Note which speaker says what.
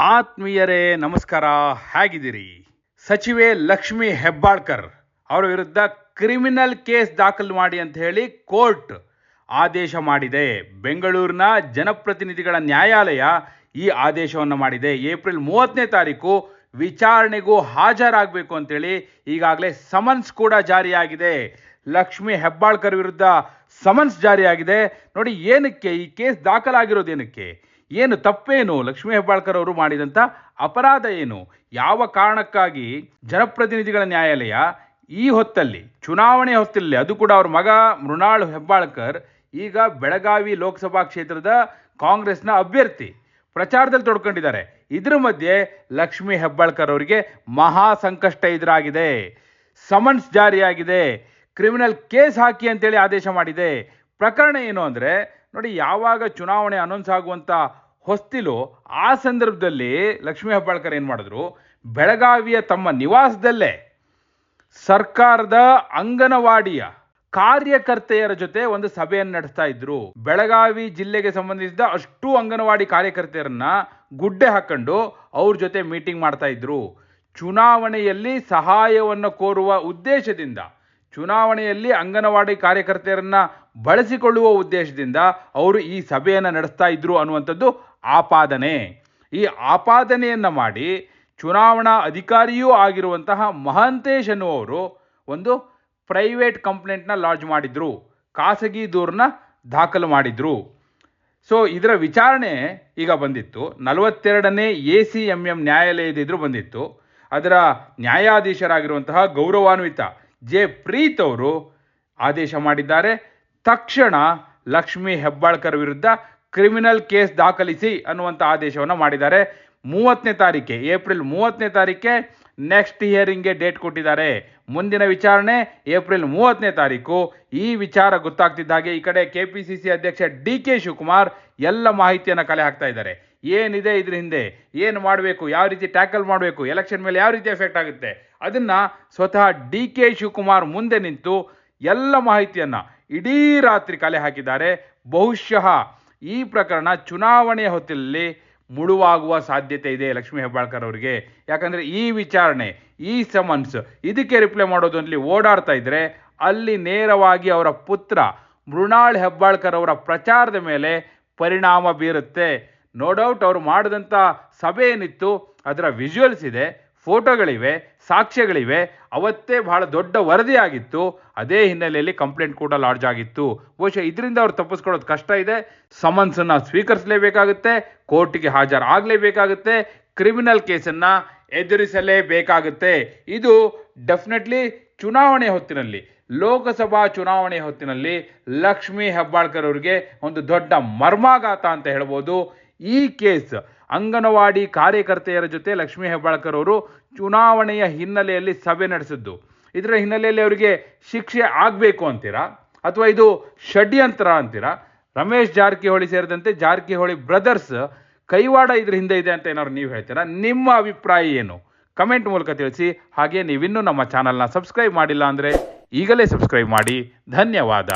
Speaker 1: ಆತ್ಮೀಯರೇ, ನಮಸ್ಕಾರ. ಹೇಗಿದ್ದೀರಿ? ಸಚಿವೆ ಲಕ್ಷ್ಮಿ ಹೆಬ್ಬಾಳ್ಕರ್ ಅವರ ವಿರುದ್ಧ ಕ್ರಿಮಿನಲ್ ಕೇಸ್ ದಾಖಲು ಮಾಡಿ ಅಂತ ಹೇಳಿ ಕೋರ್ಟ್ ಆದೇಶ ಮಾಡಿದೆ. ಬೆಂಗಳೂರಿನ ಜನಪ್ರತಿನಿಧಿಗಳ ನ್ಯಾಯಾಲಯ ಈ ಆದೇಶವನ್ನು ಮಾಡಿದೆ. ಏಪ್ರಿಲ್ ಮೂವತ್ತನೇ ತಾರೀಕು ವಿಚಾರಣೆಗೂ ಹಾಜರಾಗಬೇಕು ಅಂತೇಳಿ ಈಗಾಗಲೇ ಸಮನ್ಸ್ ಕೂಡ ಜಾರಿಯಾಗಿದೆ. ಲಕ್ಷ್ಮಿ ಹೆಬ್ಬಾಳ್ಕರ್ ವಿರುದ್ಧ ಸಮನ್ಸ್ ಜಾರಿಯಾಗಿದೆ. ನೋಡಿ, ಏನಕ್ಕೆ? ಈ ಕೇಸ್ ದಾಖಲಾಗಿರೋದು ಏನಕ್ಕೆ? ಏನು ತಪ್ಪೇನು ಲಕ್ಷ್ಮೀ ಹೆಬ್ಬಾಳ್ಕರ್ ಅವರು ಮಾಡಿದಂಥ ಅಪರಾಧ ಏನು? ಯಾವ ಕಾರಣಕ್ಕಾಗಿ ಜನಪ್ರತಿನಿಧಿಗಳ ನ್ಯಾಯಾಲಯ ಈ ಹೊತ್ತಲ್ಲಿ, ಚುನಾವಣೆ ಹೊತ್ತಲ್ಲಿ, ಅದು ಕೂಡ ಅವ್ರ ಮಗ ಮೃಣಾಳ್ ಹೆಬ್ಬಾಳ್ಕರ್, ಈಗ ಬೆಳಗಾವಿ ಲೋಕಸಭಾ ಕ್ಷೇತ್ರದ ಕಾಂಗ್ರೆಸ್ನ ಅಭ್ಯರ್ಥಿ ಪ್ರಚಾರದಲ್ಲಿ ತೊಡ್ಕೊಂಡಿದ್ದಾರೆ. ಇದ್ರ ಮಧ್ಯೆ ಲಕ್ಷ್ಮೀ ಹೆಬ್ಬಾಳ್ಕರ್ ಅವರಿಗೆ ಮಹಾ ಸಂಕಷ್ಟ ಎದುರಾಗಿದೆ. ಸಮನ್ಸ್ ಜಾರಿಯಾಗಿದೆ. ಕ್ರಿಮಿನಲ್ ಕೇಸ್ ಹಾಕಿ ಅಂತೇಳಿ ಆದೇಶ ಮಾಡಿದೆ. ಪ್ರಕರಣ ಏನು ಅಂದರೆ ನೋಡಿ, ಯಾವಾಗ ಚುನಾವಣೆ ಅನೌನ್ಸ್ ಆಗುವಂಥ ಹೊಸ್ತಿಲು, ಆ ಸಂದರ್ಭದಲ್ಲಿ ಲಕ್ಷ್ಮೀ ಹೆಬ್ಬಾಳ್ಕರ್ ಏನು ಮಾಡಿದ್ರು? ಬೆಳಗಾವಿಯ ತಮ್ಮ ನಿವಾಸದಲ್ಲೇ ಸರ್ಕಾರದ ಅಂಗನವಾಡಿಯ ಕಾರ್ಯಕರ್ತೆಯರ ಜೊತೆ ಒಂದು ಸಭೆಯನ್ನು ನಡೆಸ್ತಾ ಇದ್ರು. ಬೆಳಗಾವಿ ಜಿಲ್ಲೆಗೆ ಸಂಬಂಧಿಸಿದ ಅಷ್ಟು ಅಂಗನವಾಡಿ ಕಾರ್ಯಕರ್ತೆಯರನ್ನ ಗುಡ್ಡೆ ಹಾಕೊಂಡು ಅವ್ರ ಜೊತೆ ಮೀಟಿಂಗ್ ಮಾಡ್ತಾ ಇದ್ರು. ಚುನಾವಣೆಯಲ್ಲಿ ಸಹಾಯವನ್ನು ಕೋರುವ ಉದ್ದೇಶದಿಂದ, ಚುನಾವಣೆಯಲ್ಲಿ ಅಂಗನವಾಡಿ ಕಾರ್ಯಕರ್ತೆಯರನ್ನ ಬಳಸಿಕೊಳ್ಳುವ ಉದ್ದೇಶದಿಂದ ಅವರು ಈ ಸಭೆಯನ್ನು ನಡೆಸ್ತಾ ಇದ್ರು ಅನ್ನುವಂಥದ್ದು ಆಪಾದನೆ. ಈ ಆಪಾದನೆಯನ್ನು ಮಾಡಿ ಚುನಾವಣಾ ಅಧಿಕಾರಿಯೂ ಆಗಿರುವಂತಹ ಮಹಂತೇಶ್ ಅನ್ನುವರು ಒಂದು ಪ್ರೈವೇಟ್ ಕಂಪ್ಲೇಂಟ್ನ ಲಾಡ್ಜ್ ಮಾಡಿದ್ರು. ಖಾಸಗಿ ದೂರನ್ನ ದಾಖಲು ಮಾಡಿದ್ರು. ಸೊ, ಇದರ ವಿಚಾರಣೆ ಈಗ ಬಂದಿತ್ತು. ನಲವತ್ತೆರಡನೇ ಎ ಸಿ ಎಂ ಎಂ ನ್ಯಾಯಾಲಯದ ಎದುರು ಬಂದಿತ್ತು. ಅದರ ನ್ಯಾಯಾಧೀಶರಾಗಿರುವಂತಹ ಗೌರವಾನ್ವಿತ ಜೆ ಪ್ರೀತ್ ಅವರು ಆದೇಶ ಮಾಡಿದ್ದಾರೆ. ತಕ್ಷಣ ಲಕ್ಷ್ಮಿ ಹೆಬ್ಬಾಳ್ಕರ್ ವಿರುದ್ಧ ಕ್ರಿಮಿನಲ್ ಕೇಸ್ ದಾಖಲಿಸಿ ಅನ್ನುವಂಥ ಆದೇಶವನ್ನು ಮಾಡಿದ್ದಾರೆ. ಮೂವತ್ತನೇ ತಾರೀಕೆ ಏಪ್ರಿಲ್ ಮೂವತ್ತನೇ ತಾರೀಕೆ ನೆಕ್ಸ್ಟ್ ಹಿಯರಿಂಗ್ಗೆ ಡೇಟ್ ಕೊಟ್ಟಿದ್ದಾರೆ. ಮುಂದಿನ ವಿಚಾರಣೆ ಏಪ್ರಿಲ್ ಮೂವತ್ತನೇ ತಾರೀಕು ಈ ವಿಚಾರ ಗೊತ್ತಾಗ್ತಿದ್ದ ಹಾಗೆ ಈ ಕಡೆ ಕೆ ಪಿ ಸಿ ಸಿ ಅಧ್ಯಕ್ಷ ಡಿ ಕೆ ಶಿವಕುಮಾರ್ ಎಲ್ಲ ಮಾಹಿತಿಯನ್ನು ಕಲೆ ಹಾಕ್ತಾ ಇದ್ದಾರೆ. ಏನಿದೆ ಇದ್ರ ಹಿಂದೆ? ಏನು ಮಾಡಬೇಕು? ಯಾವ ರೀತಿ ಟ್ಯಾಕಲ್ ಮಾಡಬೇಕು? ಎಲೆಕ್ಷನ್ ಮೇಲೆ ಯಾವ ರೀತಿ ಎಫೆಕ್ಟ್ ಆಗುತ್ತೆ? ಅದನ್ನು ಸ್ವತಃ ಡಿ ಕೆ ಶಿವಕುಮಾರ್ ಮುಂದೆ ನಿಂತು ಎಲ್ಲ ಮಾಹಿತಿಯನ್ನ ಇಡೀ ರಾತ್ರಿ ಕಲೆ ಹಾಕಿದ್ದಾರೆ. ಬಹುಶಃ ಈ ಪ್ರಕರಣ ಚುನಾವಣೆಯ ಹೊತ್ತಿನಲ್ಲಿ ಮುಳುವಾಗುವ ಸಾಧ್ಯತೆ ಇದೆ ಲಕ್ಷ್ಮೀ ಹೆಬ್ಬಾಳ್ಕರ್ ಅವರಿಗೆ. ಯಾಕಂದರೆ ಈ ವಿಚಾರಣೆ, ಈ ಸಮನ್ಸ್ ಇದಕ್ಕೆ ರಿಪ್ಲೈ ಮಾಡೋದ್ರಲ್ಲಿ ಓಡಾಡ್ತಾ ಇದ್ದರೆ ಅಲ್ಲಿ ನೇರವಾಗಿ ಅವರ ಪುತ್ರ ಮೃಣಾಳ್ ಹೆಬ್ಬಾಳ್ಕರ್ ಅವರ ಪ್ರಚಾರದ ಮೇಲೆ ಪರಿಣಾಮ ಬೀರುತ್ತೆ. ನೋ ಡೌಟ್ ಅವರು ಮಾಡಿದಂಥ ಸಭೆ ಏನಿತ್ತು, ಅದರ ವಿಜುವಲ್ಸ್ ಇದೆ. ಫೋಟೋಗಳಿವೆ, ಸಾಕ್ಷ್ಯಗಳಿವೆ, ಅವತ್ತೇ ಬಹಳ ದೊಡ್ಡ ವರದಿ ಆಗಿತ್ತು ಅದೇ ಹಿನ್ನೆಲೆಯಲ್ಲಿ ಕಂಪ್ಲೇಂಟ್ ಕೂಡ ಲಾಡ್ಜ್ ಆಗಿತ್ತು. ಬಹುಶಃ ಇದರಿಂದ ಅವ್ರು ತಪ್ಪಿಸ್ಕೊಳ್ಳೋದು ಕಷ್ಟ ಇದೆ. ಸಮನ್ಸನ್ನು ಸ್ವೀಕರಿಸಲೇಬೇಕಾಗುತ್ತೆ, ಕೋರ್ಟಿಗೆ ಹಾಜರಾಗಲೇಬೇಕಾಗುತ್ತೆ, ಕ್ರಿಮಿನಲ್ ಕೇಸನ್ನು ಎದುರಿಸಲೇಬೇಕಾಗುತ್ತೆ. ಇದು ಡೆಫಿನೆಟ್ಲಿ ಚುನಾವಣೆ ಹೊತ್ತಿನಲ್ಲಿ, ಲೋಕಸಭಾ ಚುನಾವಣೆ ಹೊತ್ತಿನಲ್ಲಿ ಲಕ್ಷ್ಮೀ ಹೆಬ್ಬಾಳ್ಕರ್ ಅವರಿಗೆ ಒಂದು ದೊಡ್ಡ ಮರ್ಮಾಘಾತ ಅಂತ ಹೇಳ್ಬೋದು. ಈ ಕೇಸ್ ಅಂಗನವಾಡಿ ಕಾರ್ಯಕರ್ತೆಯರ ಜೊತೆ ಲಕ್ಷ್ಮೀ ಹೆಬ್ಬಾಳ್ಕರ್ ಅವರು ಚುನಾವಣೆಯ ಹಿನ್ನೆಲೆಯಲ್ಲಿ ಸಭೆ ನಡೆಸಿದ್ದು. ಇದರ ಹಿನ್ನೆಲೆಯಲ್ಲಿ ಅವರಿಗೆ ಶಿಕ್ಷೆ ಆಗಬೇಕು ಅಂತೀರಾ? ಅಥವಾ ಇದು ಷಡ್ಯಂತ್ರ ಅಂತೀರಾ? ರಮೇಶ್ ಜಾರಕಿಹೊಳಿ ಸೇರಿದಂತೆ ಜಾರಕಿಹೊಳಿ ಬ್ರದರ್ಸ್, ಕೈವಾಡ ಇದ್ರ ಹಿಂದೆ ಇದೆ ಅಂತ ಏನಾದ್ರು ನೀವು ಹೇಳ್ತೀರಾ? ನಿಮ್ಮ ಅಭಿಪ್ರಾಯ ಏನು? ಕಮೆಂಟ್ ಮೂಲಕ ತಿಳಿಸಿ. ಹಾಗೆ ನೀವಿನ್ನೂ ನಮ್ಮ ಚಾನಲ್ನ ಸಬ್ಸ್ಕ್ರೈಬ್ ಮಾಡಿಲ್ಲ ಅಂದರೆ ಈಗಲೇ ಸಬ್ಸ್ಕ್ರೈಬ್ ಮಾಡಿ. ಧನ್ಯವಾದ.